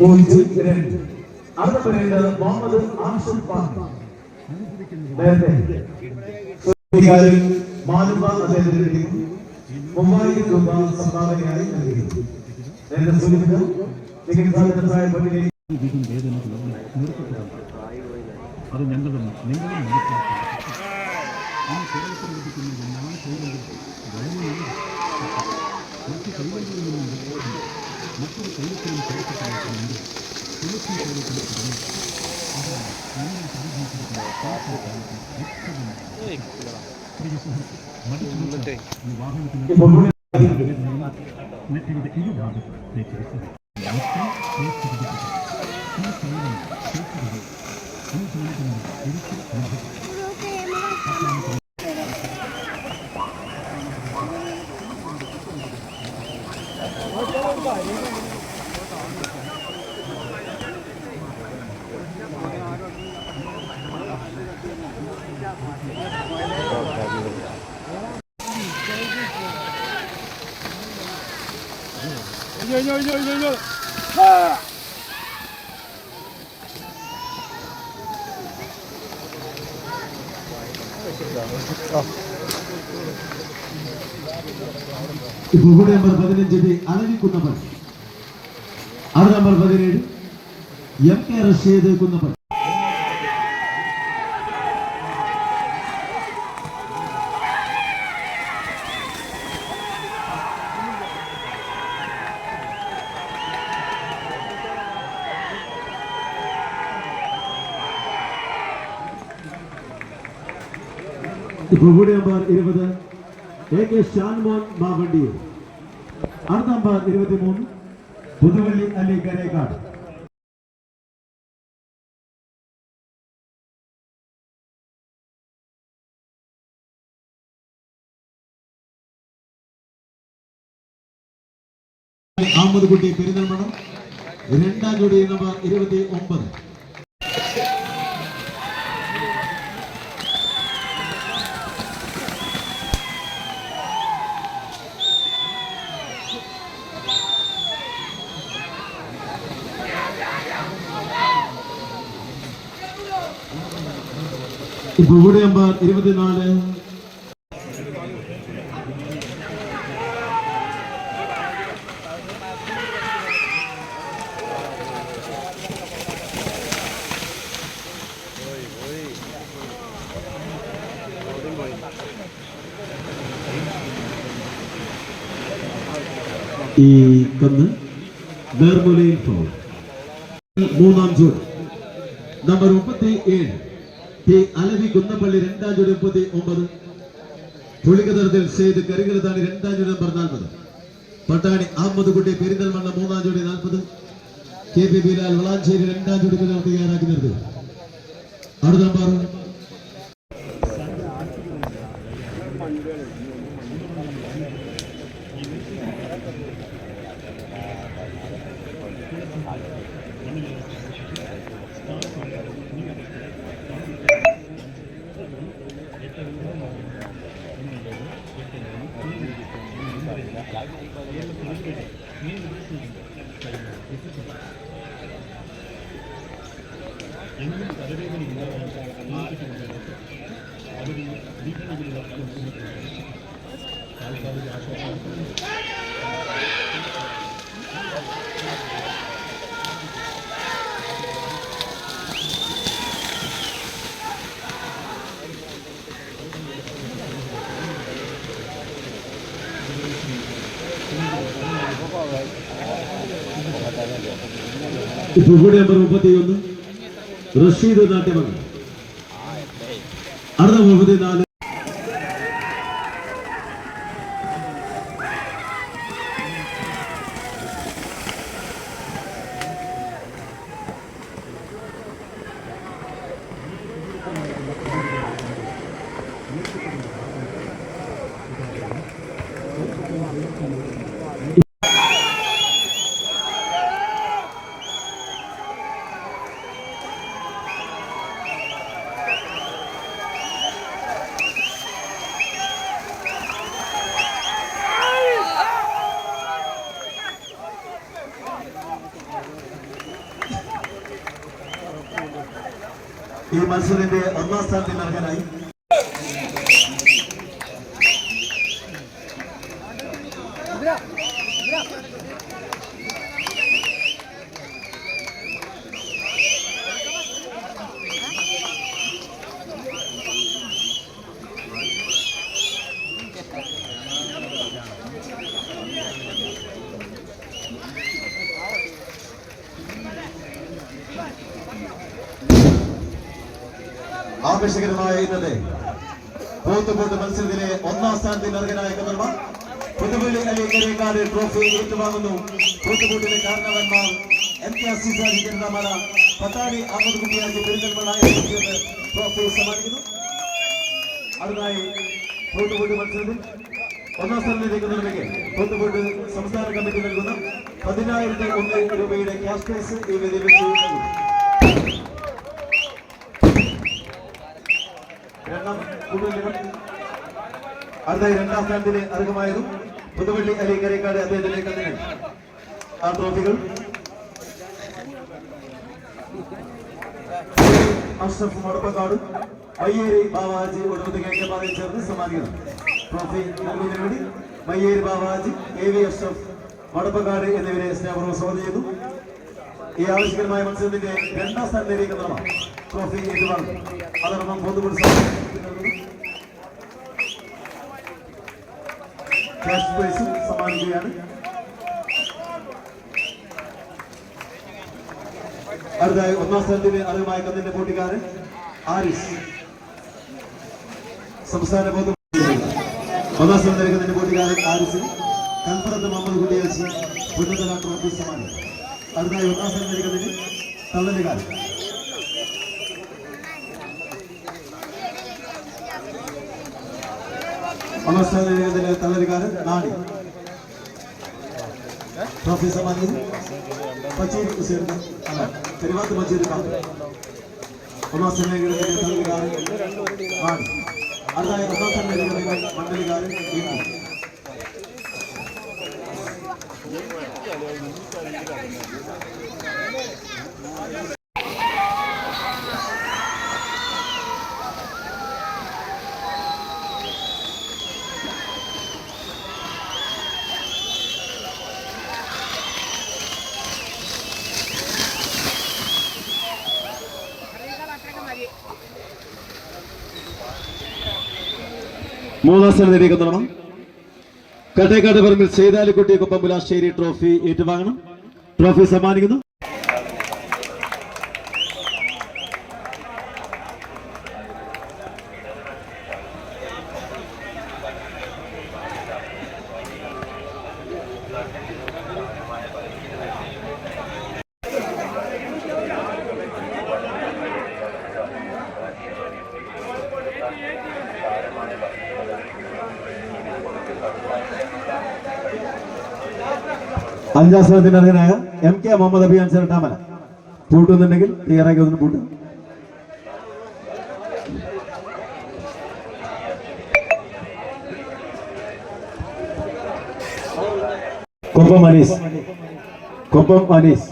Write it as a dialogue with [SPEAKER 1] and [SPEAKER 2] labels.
[SPEAKER 1] Point രണ്ട് അടുത്ത പറയുന്നത് മുഹമ്മദ് ആഷിഫ് പാർക്ക് നേരത്തെ മാനുബ അദ്ദേഹത്തിന് മൂവായിരം രൂപ സംഭാവനയായി നൽകിയിരുന്നു നേരത്തെ സൂചിപ്പിച്ച ചികിത്സാ
[SPEAKER 2] നിർത്തപ്പെടുന്നു അത് ഞങ്ങളും നിങ്ങളും ഇന്ന് കേരളത്തിൽ ലഭിക്കുന്ന എല്ലാ തൊഴിലുകളും വളരെ മറ്റ് തൊഴിലുകളിൽ முப்பது எழுத்துக்களும் கிடைக்கப்பட்டிருக்கும் என்று எழுத்து Yo, yo, yo, yo, yo. Ah! Oh.
[SPEAKER 1] ഇപ്പോൾ ഇവിടെ നമ്പർ പതിനഞ്ചിന്റെ അലവി കുന്നപ്പൻ. അടുത്ത നമ്പർ പതിനേഴ് എം കെ റഷീദ് കുന്നപ്പൻ. ഇപ്പൊ ഇവിടെ നമ്പർ ഇരുപത്. A K Shanmon Mavandiyur. അടുത്ത നമ്പർ ഇരുപത്തിമൂന്ന് പുതുവള്ളി അലി കരേക്കാട് അഹമ്മദ് കുട്ടി പെരുന്തൽമണം രണ്ടാം ജോഡി നമ്പർ ഇരുപത്തി ഒമ്പത് കൂടി നമ്പർ ഇരുപത്തിനാല്. ഈ കന്ന് നേർമുലയിൽ ഫോൾ മൂന്നാം ജൂൺ നമ്പർ മുപ്പത്തി ഏഴ് ടി അലവി കുന്നപ്പള്ളി രണ്ടാം ജോഡി മുപ്പത്തി ഒമ്പത്. പുളികതറത്തിൽ സെയ്ത് കരികളത്താണ് രണ്ടാം നമ്പർ നാൽപ്പത് പട്ടാണി അഹമ്മദ് കുട്ടി പെരിന്തൽമണ്ണ മൂന്നാം ജോഡി നാൽപ്പത്. കെ പി ബിലാൽ വളാഞ്ചേരി രണ്ടാം ജോഡി തയ്യാറാക്കി നിർത്തി അടുത്ത നമ്പർ. ഇപ്പോൾ കൂടി നമ്പർ മുപ്പത്തിയൊന്ന്. റഷീദ് നാട്യമംഗൽ അടുത്ത മുപ്പത്തിനാല്. ഈ മത്സരത്തിന്റെ ഒന്നാം സ്ഥാനത്തിൽ നൽകാനായി ആവേശകരമായ ഇന്നത്തെ പോത്തുപോട്ട് മത്സരത്തിലെ ഒന്നാം സ്ഥാനത്തിൽ അർഹനായ കന്നർമ പുതുപ്പള്ളി അലി കരേക്കാട് ട്രോഫി ഏറ്റുവാങ്ങുന്നു. പോത്തുപോട്ടിലെ കാരണവന്മാർ എം കെ അസിസാരി ജനതാമല പത്താനി അഹമ്മദ് കുട്ടിയാജി പെരിന്തൽമണ്ണ ട്രോഫി സമ്മാനിക്കുന്നു. അടുത്തായി പോത്തുപോട്ട് മത്സരത്തിൽ ഒന്നാം സ്ഥാനത്തിലേക്ക് നിർമ്മിക്കും പോത്തുപോട്ട് സംസ്ഥാന കമ്മിറ്റി നൽകുന്ന പതിനായിരത്തി ഒന്ന് രൂപയുടെ ക്യാഷ് പ്രൈസ് ഈ വേദിയിൽ നൽകുന്നു. രണ്ടാം അടുത്തായി രണ്ടാം സ്ഥാനത്തിന് അർഹമായതും പുതുവള്ളി അലി കരേക്കാട് അദ്ദേഹത്തിന്റെ കണ്ണിന് ആ ട്രോഫികൾ അഷ്റഫ് മടപ്പക്കാടും മയ്യേരി ബാവാജി ഒടുമ്പത്ത് കെ കെ പാതയിൽ ചേർന്ന് സമ്മാനിക്കുന്നു ട്രോഫി നൽകുന്നതിന് വേണ്ടി മയ്യേരി ബാവാജി എ വി അഷ്റഫ് മടപ്പക്കാട് എന്നിവരെ സ്നേഹപൂർവം സ്വാഗതം ചെയ്യുന്നു ഈ ആവശ്യകരമായ മത്സരത്തിന്റെ രണ്ടാം സ്ഥാനത്തേക്ക് നിർമ്മാണം ട്രോഫി ഏറ്റുവാങ്ങും അതോടൊപ്പം സമ്മാനിക്കുകയാണ്. അടുത്തായി ഒന്നാം സ്ഥലത്തിന് അറിവുമായി കന്നിന്റെ പോട്ടിക്കാരൻ ആരിസ് സംസ്ഥാന ബോധം ഒന്നാം സ്ഥാനത്തേക്ക് കന്നിന്റെ പോട്ടിക്കാരൻ ആരിസിന് കൽപ്പറത്ത് മുഹമ്മദ് പുന്നതല ട്രോഫി സമ്മാനം. അടുത്തായി ഒന്നാം സ്ഥലത്തിന് തള്ളലുകാരൻ. ഒന്നാം സ്ഥാനത്തേക്ക് തള്ളലുകാരൻ നാണി ട്രോഫി സമ്മാനിക്കുന്നു പച്ചേരി കുസേറിന് അല്ല പെരുമാത്ത് പച്ചേരി കാത്തു ഒന്നാം സ്ഥാനത്തേക്ക് തള്ളലുകാരൻ നാണി അടുത്തായി മൂന്നാം സ്ഥാനത്തേക്ക് തുടങ്ങണം കട്ടേക്കാട് പറമ്പിൽ കൊപ്പം കൊപ്പമ്പുലാശ്ശേരി ട്രോഫി ഏറ്റുവാങ്ങണം. ട്രോഫി സമ്മാനിക്കുന്നു. അഞ്ചാം സ്ഥാനത്തിന് അർഹനായ എം കെ മുഹമ്മദ് അബി അൻസർ ടാമല പൂട്ടുന്നുണ്ടെങ്കിൽ തയ്യാറാക്കി ഒന്ന് പൂട്ടും. കൊപ്പം അനീസ് കൊപ്പം അനീസ്